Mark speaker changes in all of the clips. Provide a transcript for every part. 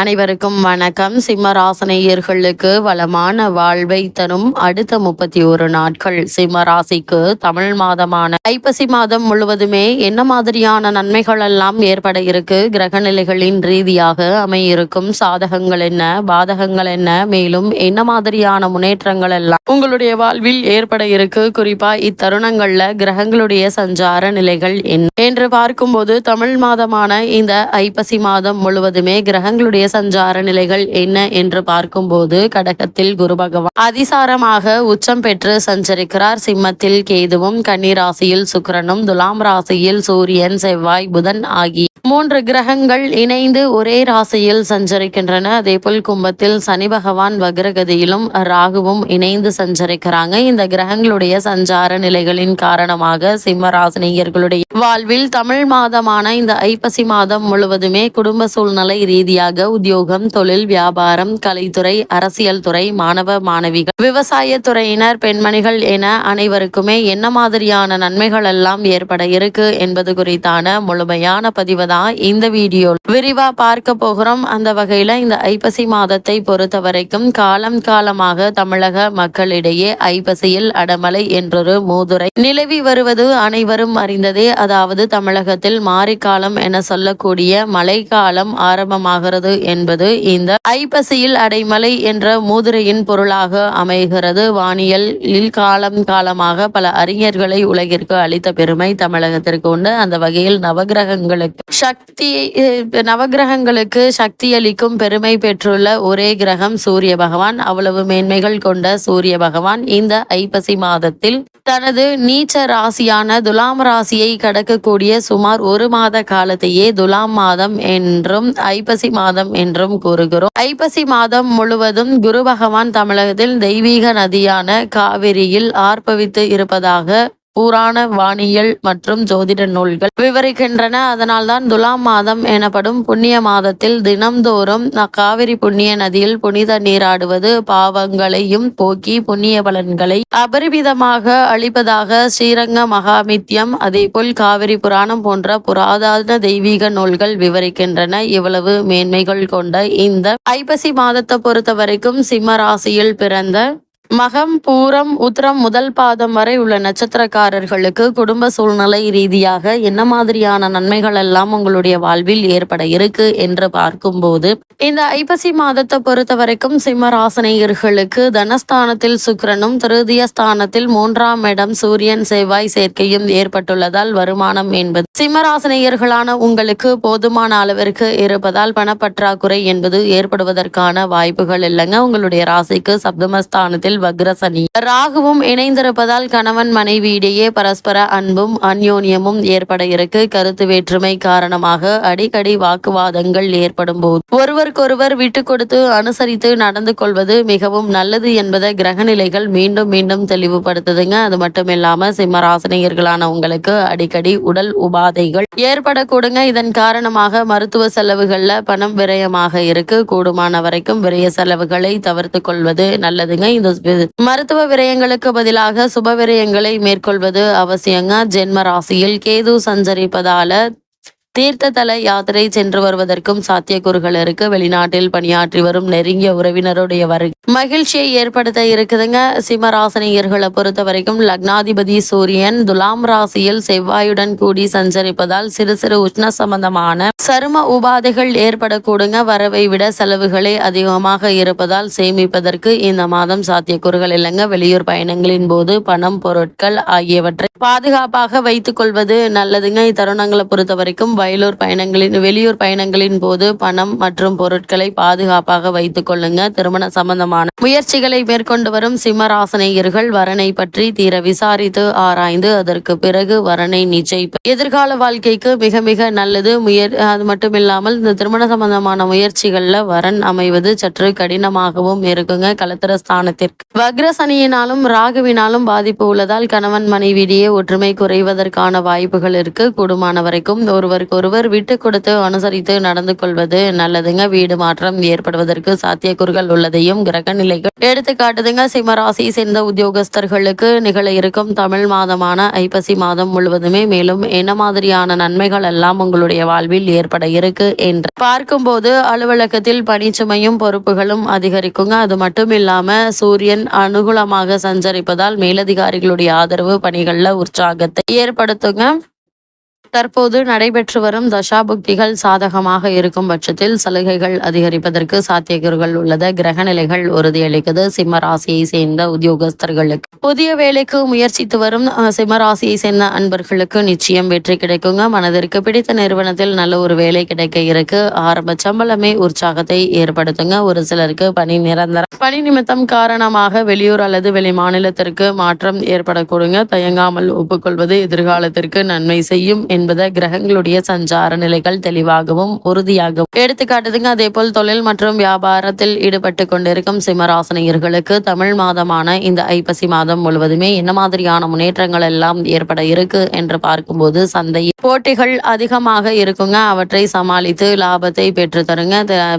Speaker 1: அனைவருக்கும் வணக்கம். சிம்மராசனையர்களுக்கு வளமான வாழ்வை தரும் அடுத்த முப்பத்தி ஒரு நாட்கள். சிம்ம ராசிக்கு தமிழ் மாதமான ஐப்பசி மாதம் முழுவதுமே என்ன மாதிரியான நன்மைகள் எல்லாம் ஏற்பட இருக்கு? கிரக நிலைகளின் ரீதியாக அமையிருக்கும் சாதகங்கள் என்ன? பாதகங்கள் என்ன? மேலும் என்ன மாதிரியான முன்னேற்றங்கள் எல்லாம் உங்களுடைய வாழ்வில் ஏற்பட இருக்கு? குறிப்பா இத்தருணங்கள்ல கிரகங்களுடைய சஞ்சார நிலைகள் என்ன? என்று பார்க்கும்போது தமிழ் மாதமான இந்த ஐப்பசி மாதம் முழுவதுமே கிரகங்களுடைய சஞ்சார நிலைகள் என்ன என்று பார்க்கும்போது கடகத்தில் குரு பகவான் அதிசாரமாக உச்சம் பெற்று சஞ்சரிக்கிறார். சிம்மத்தில் கேதுவும் கன்னி ராசியில் சுக்கிரனும் துலாம் ராசியில் சூரியன் செவ்வாய் புதன் ஆகிய மூன்று கிரகங்கள் இணைந்து ஒரே ராசியில் சஞ்சரிக்கின்றன. அதேபோல் கும்பத்தில் சனி பகவான் வக்ரகதியிலும் ராகுவும் இணைந்து சஞ்சரிக்கிறாங்க. இந்த கிரகங்களுடைய சஞ்சார நிலைகளின் காரணமாக சிம்ம ராசினியர்களுடைய வாழ்வில் தமிழ் மாதமான இந்த ஐப்பசி மாதம் முழுவதுமே குடும்ப சூழ்நிலை ரீதியாக உத்தியோகம் தொழில் வியாபாரம் கலைத்துறை அரசியல் துறை மாணவ மாணவிகள் விவசாய துறையினர் பெண்மணிகள் என அனைவருக்குமே என்ன மாதிரியான நன்மைகள் எல்லாம் ஏற்பட இருக்கு என்பது குறித்தான முழுமையான பதிவு தான் இந்த வீடியோ. விரிவா பார்க்க போகிறோம். அந்த வகையில இந்த ஐப்பசி மாதத்தை பொறுத்த வரைக்கும் காலம் காலமாக தமிழக மக்களிடையே ஐப்பசியில் அடமலை என்றொரு மூதுரை நிலவி வருவது அனைவரும் அறிந்ததே. அதாவது தமிழகத்தில் மாரிக்காலம் என சொல்லக்கூடிய மழைக்காலம் ஆரம்பமாகிறது என்பது இந்த ஐப்பசியில் அடைமலை என்ற மூதுரையின் பொருளாக அமைகிறது. வானியலில் காலம் காலமாக பல அறிஞர்களை உலகிற்கு அளித்த பெருமை தமிழகத்திற்கு உண்டு. அந்த வகையில் நவகிரகங்களுக்கு சக்தி நவகிரகங்களுக்கு சக்தி அளிக்கும் பெருமை பெற்றுள்ள ஒரே கிரகம் சூரிய பகவான். அவ்வளவு மேன்மைகள் கொண்ட சூரிய பகவான் இந்த ஐப்பசி மாதத்தில் தனது நீச்ச ராசியான துலாம் ராசியை கடக்கக்கூடிய சுமார் ஒரு மாத காலத்தையே துலாம் மாதம் என்றும் ஐப்பசி மாதம் என்றும் கூறுகிறோம். ஐப்பசி மாதம் முழுவதும் குரு பகவான் தமிழகத்தில் தெய்வீக நதியான காவிரியில் ஆர்ப்பவித்து இருப்பதாக புராண வானியல் மற்றும் ஜோதிட நூல்கள் விவரிக்கின்றன. அதனால்தான் துலாம் மாதம் எனப்படும் புண்ணிய மாதத்தில் தினம்தோறும் காவிரி புண்ணிய நதியில் புனித நீராடுவது பாவங்களையும் போக்கி புண்ணிய பலன்களை அபரிமிதமாக அளிப்பதாக ஸ்ரீரங்க மகாமித்யம் அதேபோல் காவிரி புராணம் போன்ற புராதன தெய்வீக நூல்கள் விவரிக்கின்றன. இவ்வளவு மேன்மைகள் கொண்ட இந்த ஐப்பசி மாதத்தை பொறுத்த வரைக்கும் சிம்ம ராசியில் பிறந்த மகம் பூரம் உத்திரம் முதல் பாதம் வரை உள்ள நட்சத்திரக்காரர்களுக்கு குடும்ப சூழ்நிலை ரீதியாக என்ன மாதிரியான நன்மைகள் எல்லாம் உங்களுடைய வாழ்வில் ஏற்பட இருக்கு என்று பார்க்கும்போது இந்த ஐப்பசி மாதத்தை பொறுத்த வரைக்கும் தனஸ்தானத்தில் சுக்கரனும் திருதிய ஸ்தானத்தில் மூன்றாம் இடம் சூரியன் செவ்வாய் சேர்க்கையும் ஏற்பட்டுள்ளதால் வருமானம் என்பது சிம்மராசனையர்களான உங்களுக்கு போதுமான அளவிற்கு இருப்பதால் பணப்பற்றாக்குறை என்பது ஏற்படுவதற்கான வாய்ப்புகள் இல்லைங்க. உங்களுடைய ராசிக்கு சப்தமஸ்தானத்தில் வக்ரசனி. ராகுவும் இணைந்திருப்பதால் கணவன் மனைவியிடையே பரஸ்பர அன்பும் அந்யோன்யமும் ஏற்பட இருக்கு. கருத்து வேற்றுமை காரணமாக அடிக்கடி வாக்குவாதங்கள் ஏற்படும் போது. ஒருவருக்கொருவர் விட்டு கொடுத்து அனுசரித்து நடந்து கொள்வது மிகவும் நல்லது என்பதை கிரகநிலைகள் மீண்டும் மீண்டும் தெளிவுபடுத்துதுங்க. அது மட்டும் இல்லாம சிம்மராசனியர்களான உங்களுக்கு அடிக்கடி உடல் உபாதைகள் ஏற்படக்கூடுங்க. இதன் காரணமாக மருத்துவ செலவுகள்ல பணம் விரயமாக இருக்கு. கூடுமான வரைக்கும் விரய செலவுகளை தவிர்த்து கொள்வது நல்லதுங்க. இந்த வி- மருத்துவ விரயங்களுக்கு பதிலாக சுப விரயங்களை மேற்கொள்வது அவசியங்க. ஜென்ம ராசியில் கேது சஞ்சரிப்பதால தீர்த்த தல யாத்திரை சென்று வருவதற்கும் சாத்தியக்கூறுகள் இருக்கு. வெளிநாட்டில் பணியாற்றி வரும் நெருங்கிய உறவினருடைய வருகை மகிழ்ச்சியை ஏற்படுத்த இருக்குதுங்க. சிம்மராசினியர்களை பொறுத்த வரைக்கும் லக்னாதிபதி சூரியன் துலாம் ராசியில் செவ்வாயுடன் கூடி சஞ்சரிப்பதால் சிறு சிறு உஷ்ண சம்பந்தமான சரும உபாதைகள் ஏற்படக்கூடுங்க. வரவை விட செலவுகளே அதிகமாக இருப்பதால் சேமிப்பதற்கு இந்த மாதம் சாத்தியக்கூறுகள் இல்லைங்க. வெளியூர் பயணங்களின் போது பணம் பொருட்கள் ஆகியவற்றை பாதுகாப்பாக வைத்துக் கொள்வது நல்லதுங்க. இத்தருணங்களை பொறுத்த வரைக்கும் வயலூர் பயணங்களின் வெளியூர் பயணங்களின் போது பணம் மற்றும் பொருட்களை பாதுகாப்பாக வைத்துக் கொள்ளுங்க. திருமண சம்பந்தமான முயற்சிகளை மேற்கொண்டு வரும் சிம்மராசனையர்கள் வரனை பற்றி தீர விசாரித்து ஆராய்ந்து அதற்கு பிறகு வரனை நிச்சயிப்பு எதிர்கால வாழ்க்கைக்கு மிக மிக நல்லது. முயற் அது மட்டும் இல்லாமல் இந்த திருமண சம்பந்தமான முயற்சிகள்ல வரன் அமைவது சற்று கடினமாகவும் இருக்குங்க. கலத்திர ஸ்தானத்திற்கு வக்ர சனியினாலும் ராகுவினாலும் பாதிப்பு உள்ளதால் கணவன் மனைவியிடையே ஒற்றுமை குறைவதற்கான வாய்ப்புகள் இருக்கு. கூடுமான வரைக்கும் ஒருவருக்கு ஒருவருக்கொருவர் விட்டு கொடுத்து அனுசரித்து நடந்து கொள்வது நல்லதுங்க. வீடு மாற்றம் ஏற்படுவதற்கு சாத்தியக்கூறுகள் உள்ளதையும் கிரக நிலைகள் எடுத்து காட்டுதுங்க. சிம்மராசி சேர்ந்த உத்தியோகஸ்தர்களுக்கு நிகழ இருக்கும் தமிழ் மாதமான ஐப்பசி மாதம் முழுவதுமே மேலும் என்ன மாதிரியான நன்மைகள் எல்லாம் உங்களுடைய வாழ்வில் ஏற்பட இருக்கு என்று பார்க்கும்போது அலுவலகத்தில் பணிச்சுமையும் பொறுப்புகளும் அதிகரிக்குங்க. அது மட்டும் இல்லாம சூரியன் அனுகூலமாக சஞ்சரிப்பதால் மேலதிகாரிகளுடைய ஆதரவு பணிகள்ல உற்சாகத்தை ஏற்படுத்துங்க. தற்போது நடைபெற்று வரும் தசாபுக்திகள் சாதகமாக இருக்கும் பட்சத்தில் சலுகைகள் அதிகரிப்பதற்கு சாத்தியக்கூறுகள் உள்ளது. கிரக நிலைகள் உறுதியளிக்குது. சிம்ம ராசியை சேர்ந்த உத்தியோகஸ்தர்களுக்கு புதிய வேலைக்கு முயற்சித்து வரும் சிம்ம ராசியை சேர்ந்த அன்பர்களுக்கு நிச்சயம் வெற்றி கிடைக்குங்க. மனதிற்கு பிடித்த நிறுவனத்தில் நல்ல ஒரு வேலை கிடைக்க இருக்கு. ஆரம்ப சம்பளமே உற்சாகத்தை ஏற்படுத்துங்க. ஒரு சிலருக்கு பணி நிரந்தர பணி நிமித்தம் காரணமாக வெளியூர் அல்லது வெளி மாநிலத்திற்கு மாற்றம் ஏற்படக்கூடுங்க. தயங்காமல் ஒப்புக்கொள்வது எதிர்காலத்திற்கு நன்மை செய்யும் என்பது கிரகங்களுடைய சஞ்சார நிலைகள் தெளிவாகவும் உறுதியாகவும். எடுத்துக்காட்டுதுங்க அதே போல் தொழில் மற்றும் வியாபாரத்தில் ஈடுபட்டு கொண்டிருக்கும் சிம்மராசனியர்களுக்கு தமிழ் மாதமான இந்த ஐப்பசி மாதம் முழுவதுமே என்ன மாதிரியான முன்னேற்றங்கள் எல்லாம் ஏற்பட இருக்கு என்று பார்க்கும்போது சந்தை போட்டிகள் அதிகமாக இருக்குங்க. அவற்றை சமாளித்து லாபத்தை பெற்று தருங்க.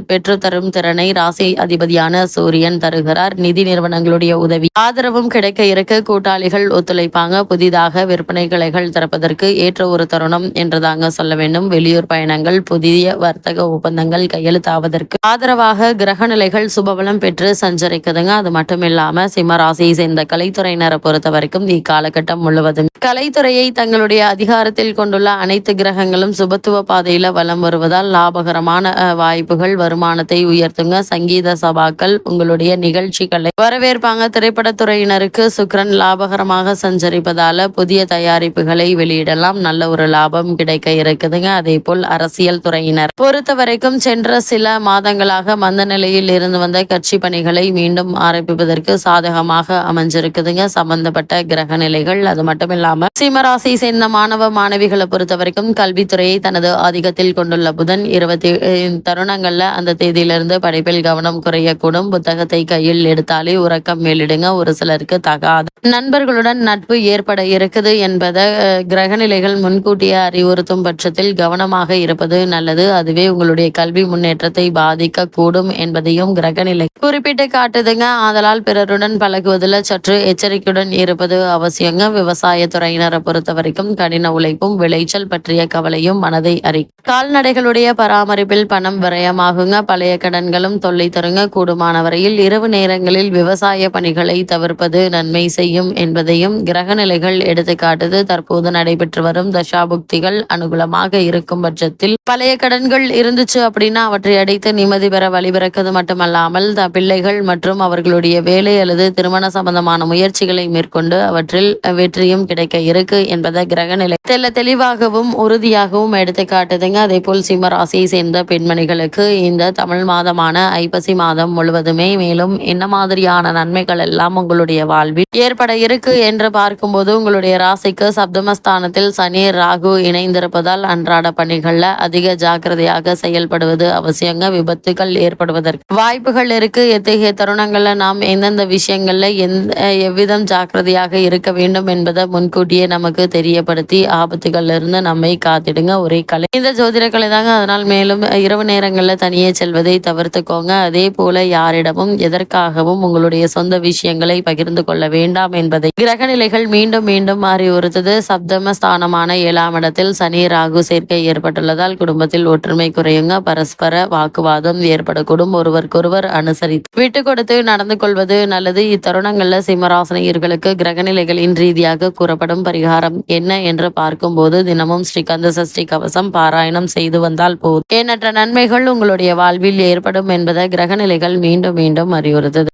Speaker 1: பெற்று தரும் திறனை ராசி அதிபதியான சூரியன் தருகிறார். நிதி நிறுவனங்களுடைய உதவி ஆதரவும் கிடைக்க இருக்க. கூட்டாளிகள் ஒத்துழைப்பாங்க. புதிதாக விற்பனை கிளைகள் திறப்பதற்கு ஏற்ற ஒரு தருணம் என்றுதாங்க சொல்ல வேண்டும். வெளியூர் பயணங்கள் புதிய வர்த்தக ஒப்பந்தங்கள் கையெழுத்தாவதற்கு ஆதரவாக கிரக நிலைகள் சுபபலம் பெற்று சஞ்சரிக்குதுங்க. அது மட்டும் இல்லாம சிம்ம ராசியை சேர்ந்த கலைத்துறையினரை பொறுத்த வரைக்கும் இக்காலகட்டம் முழுவதும் கலைத்துறையை தங்களுடைய அதிகாரத்தில் கொண்டுள்ள அனைத்து கிரகங்களும் சுபத்துவ பாதையில வலம் வருவதால் லாபகரமான வாய்ப்புகள் வருமானத்தை உயர்த்துங்க. சங்கீத சபாக்கள் உங்களுடைய நிகழ்ச்சிகளை வரவேற்பாங்க. திரைப்படத்துறையினருக்கு சுக்ரன் லாபகரமாக சஞ்சரிப்பதால புதிய தயாரிப்புகளை வெளியிடலாம். நல்ல ஒரு லாபம் கிடைக்க இருக்குதுங்க. அதே போல் அரசியல் துறையினர். பொறுத்த வரைக்கும் சென்ற சில மாதங்களாக மந்த நிலையில் இருந்து வந்த கட்சி பணிகளை மீண்டும் ஆரம்பிப்பதற்கு சாதகமாக அமைஞ்சிருக்குதுங்க. சம்பந்தப்பட்ட கிரக நிலைகள் அது மட்டும் இல்லாம சிம்மராசி சேர்ந்த மாணவ மாணவிகளை பொறுத்த வரைக்கும் கல்வித்துறையை தனது ஆதிக்கத்தில் கொண்டுள்ள புதன். இருபத்தி தருணங்கள்ல அந்த தேதியிலிருந்து படிப்பில் கவனம் குறையக்கூடும். புத்தகத்தை கையில் எடுத்தாலே உறக்கம் மேலிடுங்க. ஒரு சிலருக்கு தகாத நண்பர்களுடன் நட்பு ஏற்பட இருக்குது என்பதை அஹ், கிரகநிலைகள் முன்கூட்டிய அறிவுறுத்தும் பட்சத்தில் கவனமாக இருப்பது நல்லது. அதுவே உங்களுடைய கல்வி முன்னேற்றத்தை பாதிக்க கூடும் என்பதையும் கிரகநிலை குறிப்பிட்டு காட்டுதுங்க. ஆதலால் பிறருடன் பழகுவதில் சற்று எச்சரிக்கையுடன் இருப்பது அவசியங்க. விவசாய துறையினரை பொறுத்த வரைக்கும் கடின உழைப்பும் விளைச்சல் பற்றிய கவலையும் மனதை அறி கால்நடைகளுடைய பராமரிப்பில் பணம் விரயமாகுங்க. பழைய கடன்களும் தொல்லை தருங்க. கூடுமான வரையில் இரவு நேரங்களில் விவசாய பணிகளை தவிர்ப்பது நன்மை செய்யும் என்பதையும் கிரகநிலைகள் எடுத்து காட்டுது தற்போது நடைபெற்று வரும் தசாபுக்திகள் அனுகூலமாக இருக்கும் பட்சத்தில் பழைய கடன்கள் இருந்துச்சு அப்படின்னா அவற்றை அடைத்து நிம்மதி பெற வழிபிறக்கிறது மட்டுமல்லாமல் த பிள்ளைகள் மற்றும் அவர்களுடைய வேலை அல்லது திருமண சம்பந்தமான முயற்சிகளை மேற்கொண்டு அவற்றில் வெற்றியும் கிடைக்க இருக்கு என்பதை கிரகநிலை தெல்ல தெளிவாகவும் உறுதியாகவும் எடுத்து காட்டுதுங்க. அதே போல் சிம்ம ராசியை சேர்ந்த பெண்மணிகளுக்கு இந்த தமிழ் மாதமான ஐப்பசி மாதம் முழுவதுமே மேலும் என்ன மாதிரியான நன்மைகள் எல்லாம் உங்களுடைய வாழ்வில் ஏற்பட இருக்கு என்று பார்க்கும்போது உங்களுடைய ராசிக்கு சப்தமஸ்தானத்தில் சனி ராகு இணைந்திருப்பதால் அன்றாட பணிகள்ல அதிக ஜாக்கிரதையாக செயல்படுவது அவசியங்க. விபத்துகள் ஏற்படுவதற்கு வாய்ப்புகள் இருக்கு. எத்தகைய தருணங்கள்ல நாம் எந்தெந்த விஷயங்கள்ல எந்த எவ்விதம் ஜாக்கிரதையாக இருக்க வேண்டும் என்பதை முன்கூட்டியே நமக்கு தெரியப்படுத்தி ஆபத்துகள்ல இருந்து நம்மை காத்திடுங்க. ஒரே கலை. இந்த ஜோதிட கலை தாங்க. அதனால் மேலும் இரவு நேரங்கள்ல தனியே செல்வதை தவிர்த்துக்கோங்க. அதே போல யாரிடமும் எதற்காகவும் உங்களுடைய சொந்த விஷயங்களை பகிர்ந்து கொள்ள வேண்டாம் என்பதை. கிரகநிலைகள் மீண்டும் மீண்டும் அறிவுறுத்தது. சப்தம ஸ்தானமான ஏழாம் இடத்தில் சனி ராகு சேர்க்கை ஏற்பட்டுள்ளதால் குடும்பத்தில் ஒற்றுமை குறையுங்க. பரஸ்பர வாக்குவாதம் ஏற்படக்கூடும். ஒருவருக்கொருவர் அனுசரித்து விட்டு கொடுத்து நடந்து கொள்வது நல்லது. இத்தருணங்கள்ல சிம்மராசனையர்களுக்கு கிரகநிலைகளின் ரீதியாக கூறப்படும் பரிகாரம் என்ன என்று பார்க்கும்போது தினமும் ஸ்ரீகந்த சஷ்டி கவசம் பாராயணம் செய்து வந்தால் போதும். எண்ணற்ற நன்மைகள் உங்களுடைய வாழ்வில் ஏற்படும் என்பதை கிரகநிலைகள் மீண்டும் மீண்டும் அறிவுறுத்தது.